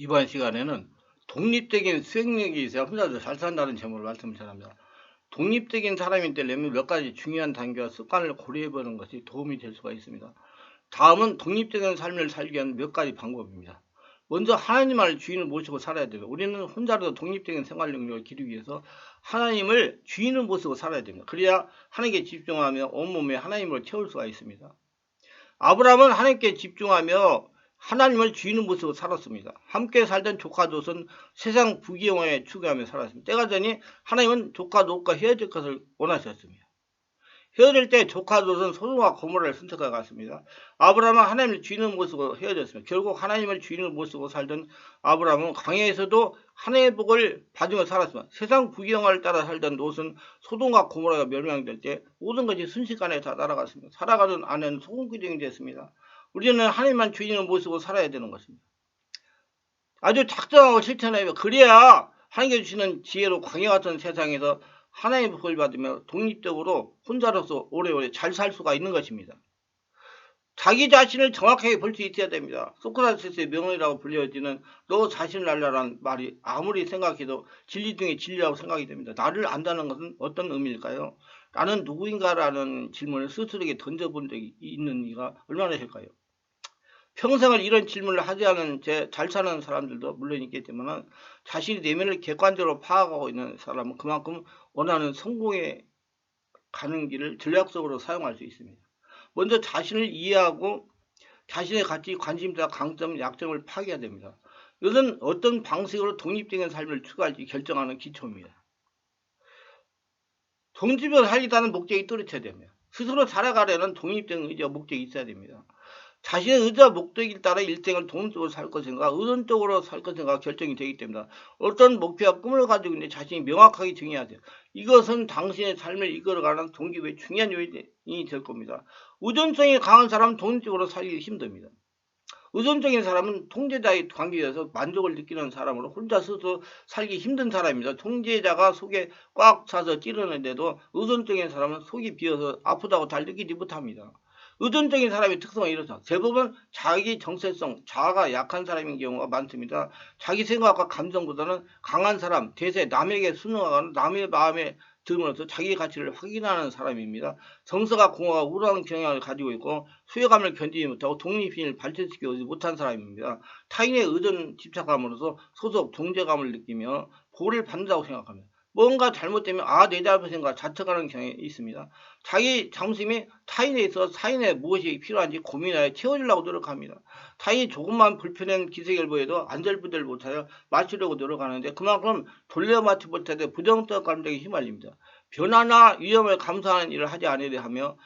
이번 시간에는 독립적인 수행력이 있어야 혼자서 잘 산다는 제목을 말씀을 전합니다. 독립적인 사람이 되려면 몇 가지 중요한 단계와 습관을 고려해보는 것이 도움이 될 수가 있습니다. 다음은 독립적인 삶을 살기 위한 몇 가지 방법입니다. 먼저 하나님을 주인을 모시고 살아야 돼요. 우리는 혼자라도 독립적인 생활 능력을 기르기 위해서 하나님을 주인을 모시고 살아야 됩니다. 그래야 하나님께 집중하며 온몸에 하나님을 채울 수가 있습니다. 아브라함은 하나님께 집중하며 하나님을 주인을 모시고 살았습니다. 함께 살던 조카 롯은 세상 부귀영화에 추구하며 살았습니다. 때가 되니 하나님은 조카 롯과 헤어질 것을 원하셨습니다. 헤어질 때 조카 롯은 소돔과 고모라를 선택해 갔습니다. 아브라함은 하나님을 주인을 모시고 헤어졌습니다. 결국 하나님을 주인을 모시고 살던 아브라함은 광야에서도 하나님의 복을 받으며 살았습니다. 세상 부귀영화를 따라 살던 롯은 소돔과 고모라가 멸망될 때 모든 것이 순식간에 다 날아갔습니다. 살아가던 아내는 소금기둥이 됐습니다. 우리는 하나님만 주인을 모시고 살아야 되는 것입니다. 아주 작정하고 실천하며 그래야 하나님께 주시는 지혜로 광야 같은 세상에서 하나님의 복을 받으며 독립적으로 혼자로서 오래오래 잘 살 수가 있는 것입니다. 자기 자신을 정확하게 볼 수 있어야 됩니다. 소크라테스의 명언이라고 불려지는 너 자신을 알라라는 말이 아무리 생각해도 진리 중에 진리라고 생각이 됩니다. 나를 안다는 것은 어떤 의미일까요? 나는 누구인가라는 질문을 스스로에게 던져본 적이 있는 이가 얼마나 될까요? 평생을 이런 질문을 하지 않은 제잘 사는 사람들도 물론 있겠지만 자신이 내면을 객관적으로 파악하고 있는 사람은 그만큼 원하는 성공에 가는 길을 전략적으로 사용할 수 있습니다. 먼저 자신을 이해하고 자신의 가치, 관심사, 강점, 약점을 파악해야 됩니다. 이것은 어떤 방식으로 독립적인 삶을 추구할지 결정하는 기초입니다. 독립적으로 살리다는 목적이 뚜렷해야 됩니다. 스스로 살아가려는 독립적인 의지와 목적이 있어야 됩니다. 자신의 의지와 목적에 따라 일생을 독립적으로 살 것인가 의존적으로 살 것인가 결정이 되기 때문에 어떤 목표와 꿈을 가지고 있는데 자신이 명확하게 정해야 돼요. 이것은 당신의 삶을 이끌어가는 동기부의 중요한 요인이 될 겁니다. 의존성이 강한 사람은 독립적으로 살기 힘듭니다. 의존적인 사람은 통제자의 관계에서 만족을 느끼는 사람으로 혼자 스스로 살기 힘든 사람입니다. 통제자가 속에 꽉 차서 찌르는데도 의존적인 사람은 속이 비어서 아프다고 잘 느끼지 못합니다. 의존적인 사람의 특성은 이렇다. 대부분 자기 정체성, 자아가 약한 사람인 경우가 많습니다. 자기 생각과 감정보다는 강한 사람, 대세, 남에게 순응하거나 남의 마음에 들으면서 자기 가치를 확인하는 사람입니다. 정서가 공허가 우울한 경향을 가지고 있고 수요감을 견디지 못하고 독립심을 발전시키지 못한 사람입니다. 타인의 의존 집착감으로서 소속, 동제감을 느끼며 보호를 받는다고 생각합니다. 뭔가 잘못되면 아 내 잘못인가 자책하는 경향이 있습니다. 자기 자부심이 타인에 있어 타인의 무엇이 필요한지 고민하여 채워주려고 노력합니다. 타인이 조금만 불편한 기색을보여도 안절부절 못하여 맞추려고 노력하는데 그만큼 돌려 맞지 못하되 부정적 감정에 휘말립니다. 변화나 위험을 감수하는 일을 하지 않으려 하며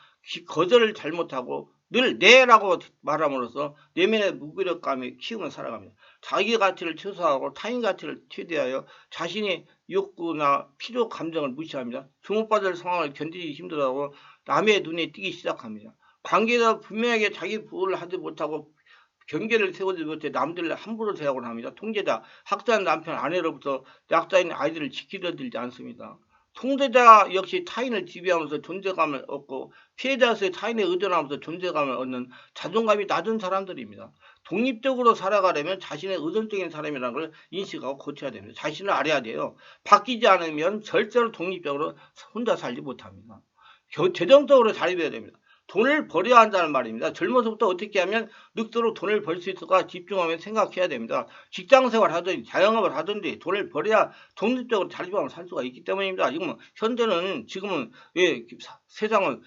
거절을 잘못하고 늘 네라고 말함으로써 내면의 무기력감이 키우며 살아갑니다. 자기 가치를 최소화하고 타인 가치를 최대하여 자신의 욕구나 필요 감정을 무시합니다. 주목받을 상황을 견디기 힘들어하고 남의 눈에 띄기 시작합니다. 관계에서 분명하게 자기 부호를 하지 못하고 경계를 세우지 못해 남들을 함부로 대하곤 합니다. 통제자, 학자한 남편, 아내로부터 약자인 아이들을 지키려 들지 않습니다. 통제자 역시 타인을 지배하면서 존재감을 얻고 피해자로서의 타인에 의존하면서 존재감을 얻는 자존감이 낮은 사람들입니다. 독립적으로 살아가려면 자신의 의존적인 사람이라는 걸 인식하고 고쳐야 됩니다. 자신을 알아야 돼요. 바뀌지 않으면 절대로 독립적으로 혼자 살지 못합니다. 재정적으로 자립해야 됩니다. 돈을 벌여야 한다는 말입니다. 젊어서부터 어떻게 하면 늑도록 돈을 벌 수 있을까 집중하면 생각해야 됩니다. 직장 생활 하든지 자영업을 하든지 돈을 벌여야 독립적으로 자립하면 살 수가 있기 때문입니다. 지금 현재는 지금은 예, 세상은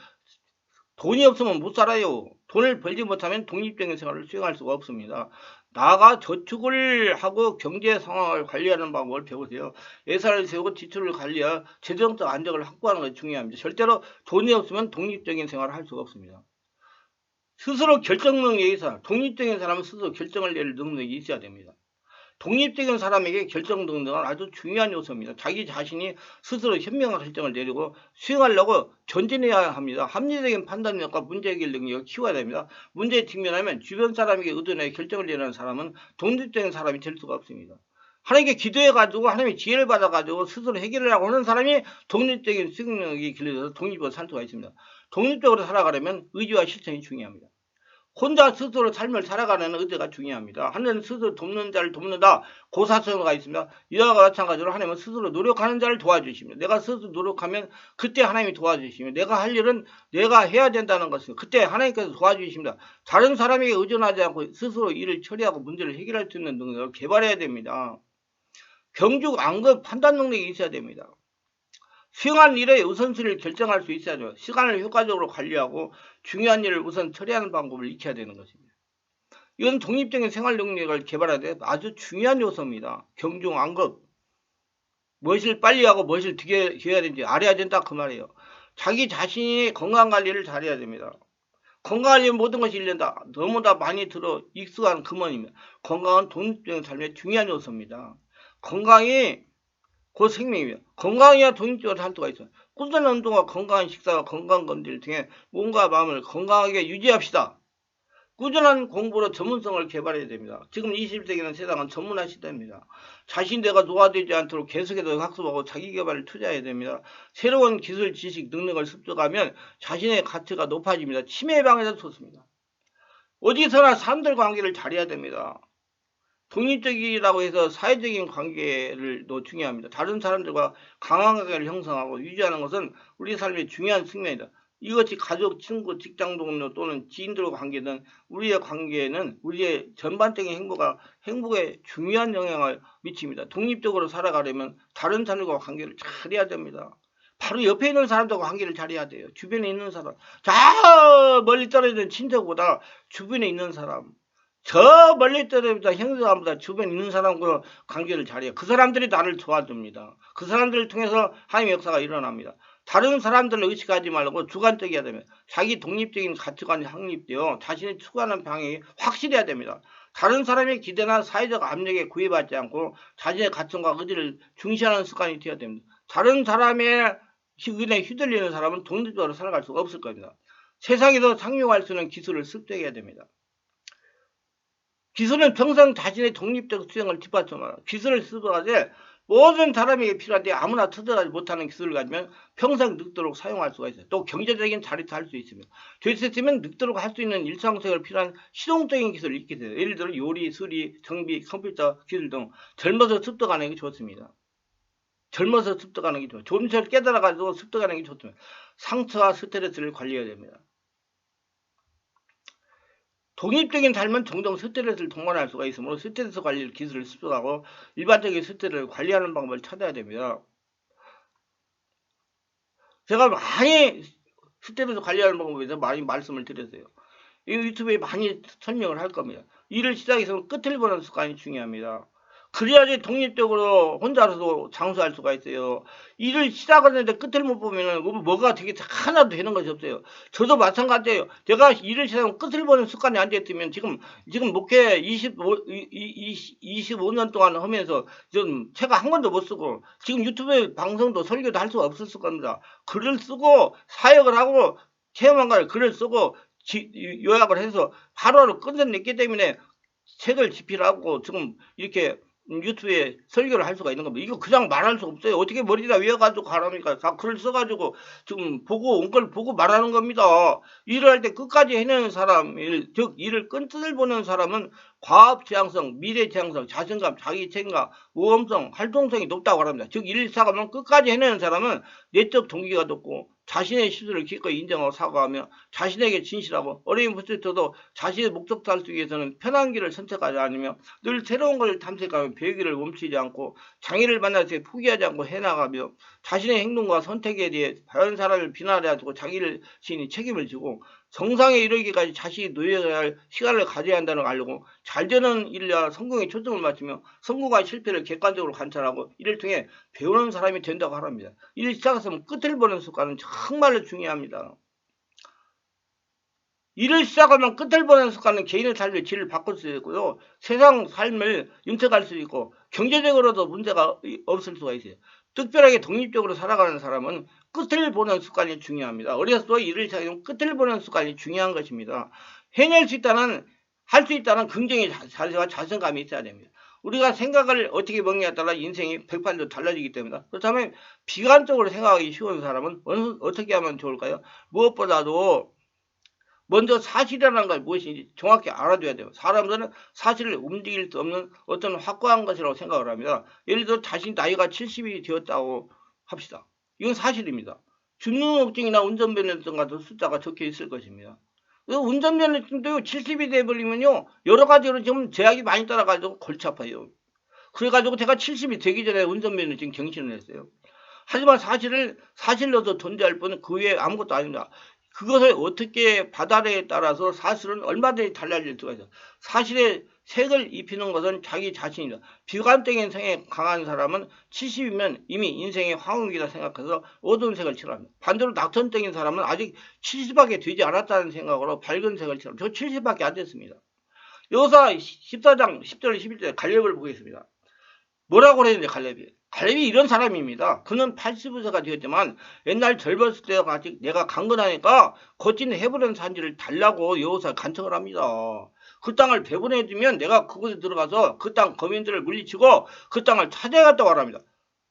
돈이 없으면 못 살아요. 돈을 벌지 못하면 독립적인 생활을 수행할 수가 없습니다. 나가 저축을 하고 경제 상황을 관리하는 방법을 배우세요. 예산을 세우고 지출을 관리하여 재정적 안정을 확보하는 것이 중요합니다. 절대로 돈이 없으면 독립적인 생활을 할 수가 없습니다. 스스로 결정 능력이 있어 독립적인 사람은 스스로 결정을 내릴 능력이 있어야 됩니다. 독립적인 사람에게 결정 능력은 아주 중요한 요소입니다. 자기 자신이 스스로 현명한 결정을 내리고 수행하려고 전진해야 합니다. 합리적인 판단력과 문제 해결 능력을 키워야 됩니다. 문제에 직면하면 주변 사람에게 의존해 결정을 내리는 사람은 독립적인 사람이 될 수가 없습니다. 하나님께 기도해가지고 하나님의 지혜를 받아가지고 스스로 해결을 하고 하는 사람이 독립적인 수행력이 길러져서 독립적으로 살 수가 있습니다. 독립적으로 살아가려면 의지와 실천이 중요합니다. 혼자 스스로 삶을 살아가는 의지가 중요합니다. 하나님은 스스로 돕는 자를 돕는다. 고사성어가 있습니다. 이와 마찬가지로 하나님은 스스로 노력하는 자를 도와주십니다. 내가 스스로 노력하면 그때 하나님이 도와주십니다. 내가 할 일은 내가 해야 된다는 것은 그때 하나님께서 도와주십니다. 다른 사람에게 의존하지 않고 스스로 일을 처리하고 문제를 해결할 수 있는 능력을 개발해야 됩니다. 경juk 안급 판단 능력이 있어야 됩니다. 수행한 일의 우선순위를 결정할 수 있어야죠. 시간을 효과적으로 관리하고 중요한 일을 우선 처리하는 방법을 익혀야 되는 것입니다. 이건 독립적인 생활 능력을 데 아주 중요한 요소입니다. 경중 안급. 무엇을 빨리 하고 무엇을 뒤에 해야 되는지 알아야 된다 그 말이에요. 자기 자신이 건강 관리를 잘해야 됩니다. 건강 관리는 모든 것이 일련다. 너무나 많이 들어 익숙한 금원입니다. 건강은 독립적인 삶의 중요한 요소입니다. 건강이 곧 생명이며 건강해야 독립적으로 살 수가 있어요. 꾸준한 운동과 건강한 식사와 건강 건드를 통해 몸과 마음을 건강하게 유지합시다. 꾸준한 공부로 전문성을 개발해야 됩니다. 지금 21세기는 세상은 전문화 시대입니다. 자신 내가 노화되지 않도록 계속해서 학습하고 자기 개발을 투자해야 됩니다. 새로운 기술, 지식, 능력을 습득하면 자신의 가치가 높아집니다. 치매 예방에도 좋습니다. 어디서나 사람들 관계를 잘해야 됩니다. 독립적이라고 해서 사회적인 관계를 더 중요합니다. 다른 사람들과 강한 관계를 형성하고 유지하는 것은 우리 삶의 중요한 측면이다. 이것이 가족, 친구, 직장 동료 또는 지인들과 관계는 우리의 관계에는 우리의 전반적인 행복과 행복에 중요한 영향을 미칩니다. 독립적으로 살아가려면 다른 사람들과 관계를 잘해야 됩니다. 바로 옆에 있는 사람들과 관계를 잘해야 돼요. 주변에 있는 사람, 저 멀리 떨어진 친척보다 주변에 있는 사람, 저 멀리 떨어져 형사보다 주변에 있는 사람과 관계를 잘해요. 그 사람들이 나를 도와줍니다. 그 사람들을 통해서 하나님의 역사가 일어납니다. 다른 사람들을 의식하지 말고 주관적이어야 됩니다. 자기 독립적인 가치관이 확립되어 자신이 추구하는 방향이 확실해야 됩니다. 다른 사람의 기대나 사회적 압력에 구애받지 않고 자신의 가치과 의지를 중시하는 습관이 되어야 됩니다. 다른 사람의 의견에 휘둘리는 사람은 독립적으로 살아갈 수가 없을 겁니다. 세상에서 상용할 수 있는 기술을 습득해야 됩니다. 기술은 평생 자신의 독립적 수행을 뒷받침하라. 기술을 습득하되 모든 사람에게 필요한데 아무나 투자하지 못하는 기술을 가지면 평생 늙도록 사용할 수가 있어요. 또 경제적인 자리도 할 수 있습니다. 될수있으면 늙도록 할 수 있는 일상생활 필요한 실용적인 기술을 익게 돼요. 예를 들어 요리, 수리, 정비, 컴퓨터 기술 등 젊어서 습득하는 게 좋습니다. 젊어서 습득하는 게 좋아요. 좀처 깨달아가지고 습득하는 게 좋습니다. 상처와 스트레스를 관리해야 됩니다. 독립적인 삶은 종종 스트레스를 동반할 수가 있으므로 스트레스 관리 기술을 습득하고 일반적인 스트레스를 관리하는 방법을 찾아야 됩니다. 제가 많이 스트레스 관리하는 방법에 대해서 많이 말씀을 드렸어요. 이 유튜브에 많이 설명을 할 겁니다. 일을 시작해서 끝을 보는 습관이 중요합니다. 그래야지 독립적으로 혼자서도 장수할 수가 있어요. 일을 시작을 했는데 끝을 못 보면은 뭐가 되게 하나도 되는 것이 없어요. 저도 마찬가지예요. 제가 일을 시작하면 끝을 보는 습관이 안 됐으면 지금 지금 목회 25 20, 25년 동안 하면서 지금 제가 한 권도 못 쓰고 지금 유튜브에 방송도 설교도 할 수가 없었을 겁니다. 글을 쓰고 사역을 하고 체험한 걸 글을 쓰고 지, 요약을 해서 바로바로 끝내냈기 때문에 책을 집필하고 지금 이렇게 유튜브에 설교를 할 수가 있는 겁니다. 이거 그냥 말할 수 없어요. 어떻게 머리다 외워가지고 가라니까. 다 글을 써가지고 지금 보고 온 걸 보고 말하는 겁니다. 일을 할 때 끝까지 해내는 사람, 일, 즉 일을 끈뜻을 보는 사람은 과업 지향성, 미래 지향성, 자신감, 자기 책임감, 모험성, 활동성이 높다고 합니다. 즉 시작하면 끝까지 해내는 사람은 내적 동기가 높고 자신의 실수를 기꺼이 인정하고 사과하며 자신에게 진실하고 어려운 부스터도 자신의 목적 달성하기 위해서는 편한 길을 선택하지 않으며 늘 새로운 것을 탐색하며 배기를 멈추지 않고 장애를 때 포기하지 않고 해나가며 자신의 행동과 선택에 대해 다른 사람을 비난하지 않고 자기를 신이 책임을 지고 정상에 이르기까지 자신이 노력해야 할 시간을 가져야 한다는 걸 알고 잘 되는 일과 성공에 초점을 맞추며 성공과 실패를 객관적으로 관찰하고 이를 통해 배우는 사람이 된다고 하랍니다. 일 시작했으면 끝을 보는 습관은 정말로 중요합니다. 일을 시작하면 끝을 보는 습관은 개인의 삶의 질을 바꿀 수 있고요. 세상 삶을 윤택할 수 있고 경제적으로도 문제가 없을 수가 있어요. 특별하게 독립적으로 살아가는 사람은 끝을 보는 습관이 중요합니다. 어려서 일을 시작하면 끝을 보는 습관이 중요한 것입니다. 해낼 수 있다는 할 수 있다는 긍정의 자세와 자신감이 있어야 됩니다. 우리가 생각을 어떻게 먹냐에 따라 인생이 180도 달라지기 때문에 그렇다면 비관적으로 생각하기 쉬운 사람은 어떻게 하면 좋을까요? 무엇보다도 먼저 사실이라는 걸 무엇인지 정확히 알아둬야 돼요. 사람들은 사실을 움직일 수 없는 어떤 확고한 것이라고 생각을 합니다. 예를 들어 자신 나이가 70이 되었다고 합시다. 이건 사실입니다. 주민등록증이나 운전면허증 같은 숫자가 적혀 있을 것입니다. 그 운전면허증도 70이 돼버리면요 여러 가지로 지금 제약이 많이 따라가지고 골치 아파요. 그래가지고 제가 70이 되기 전에 운전면허증 경신을 했어요. 하지만 사실을 사실로도 존재할 뿐그 외에 아무것도 아닙니다. 그것을 어떻게 받아내에 따라서 사실은 얼마든지 달라질 수가 있어요. 사실에 색을 입히는 것은 자기 자신이다. 비관적인 성에 강한 사람은 70이면 이미 인생의 황혼기다 생각해서 어두운 색을 칠합니다. 반대로 낙천적인 사람은 아직 70밖에 되지 않았다는 생각으로 밝은 색을 칠합니다. 저 70밖에 안 됐습니다. 여기서 14장 10절 11절 갈렙을 보겠습니다. 뭐라고 그랬는데 갈렙이? 갈렙이 이런 사람입니다. 그는 80세가 되었지만 옛날 젊었을 때와 아직 내가 강건하니까 거친 헤브론 산지를 달라고 여호사 간청을 합니다. 그 땅을 배분해주면 내가 그곳에 들어가서 그 땅 거민들을 물리치고 그 땅을 찾아갔다고 말합니다.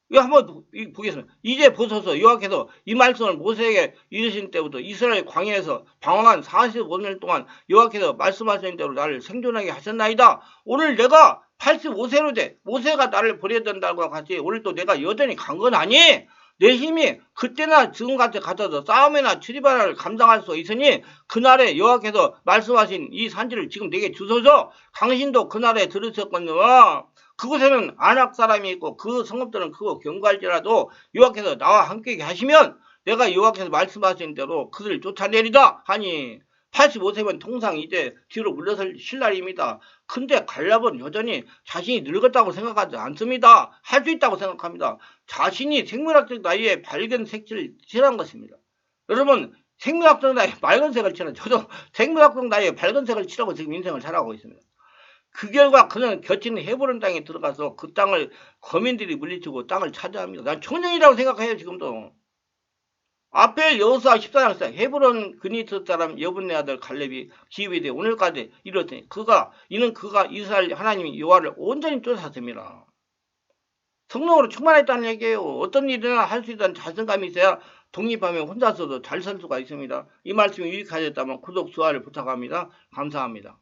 이거 한번 보겠습니다. 이제 보소서 여호와께서 이 말씀을 모세에게 이르신 때부터 이스라엘 광야에서 방황한 45년 동안 여호와께서 말씀하신 대로 나를 생존하게 하셨나이다. 오늘 내가 85세로 돼 모세가 나를 버려둔다고 같이 오늘 또 내가 여전히 강건하니 내 힘이 그때나 지금같이 같아서 싸움이나 출입하를 감당할 수 있으니 그날에 여호와께서 말씀하신 이 산지를 지금 내게 주소서 당신도 그날에 들으셨거든요. 그곳에는 안악 사람이 있고 그 성읍들은 그거 경과할지라도 여호와께서 나와 함께 하시면 내가 여호와께서 말씀하신 대로 그들을 쫓아내리다 하니 85세면 통상 이제 뒤로 물러설 신날입니다. 근데 갈렙은 여전히 자신이 늙었다고 생각하지 않습니다. 할 수 있다고 생각합니다. 자신이 생물학적 나이에 밝은 색칠을 칠한 것입니다. 여러분 생물학적 나이에 밝은 색을 칠한 저도 생물학적 나이에 밝은 색을 칠하고 지금 인생을 살아가고 있습니다. 그 결과 그는 겹치는 헤브론 땅에 들어가서 그 땅을 거민들이 물리치고 땅을 차지합니다. 난 청년이라고 생각해요 지금도. 앞에 여호수아 14장에서 헤브론 그니트 사람 여분네 아들 갈렙이 기입이 돼 오늘까지 이렇더니 그가 이는 그가 이스라엘 하나님이 여호와를 온전히 쫓았습니다. 성령으로 충만했다는 얘기예요. 어떤 일이나 할 수 있다는 자신감이 있어야 독립하면 혼자서도 잘 살 수가 있습니다. 이 말씀이 유익하셨다면 구독, 좋아요를 부탁합니다. 감사합니다.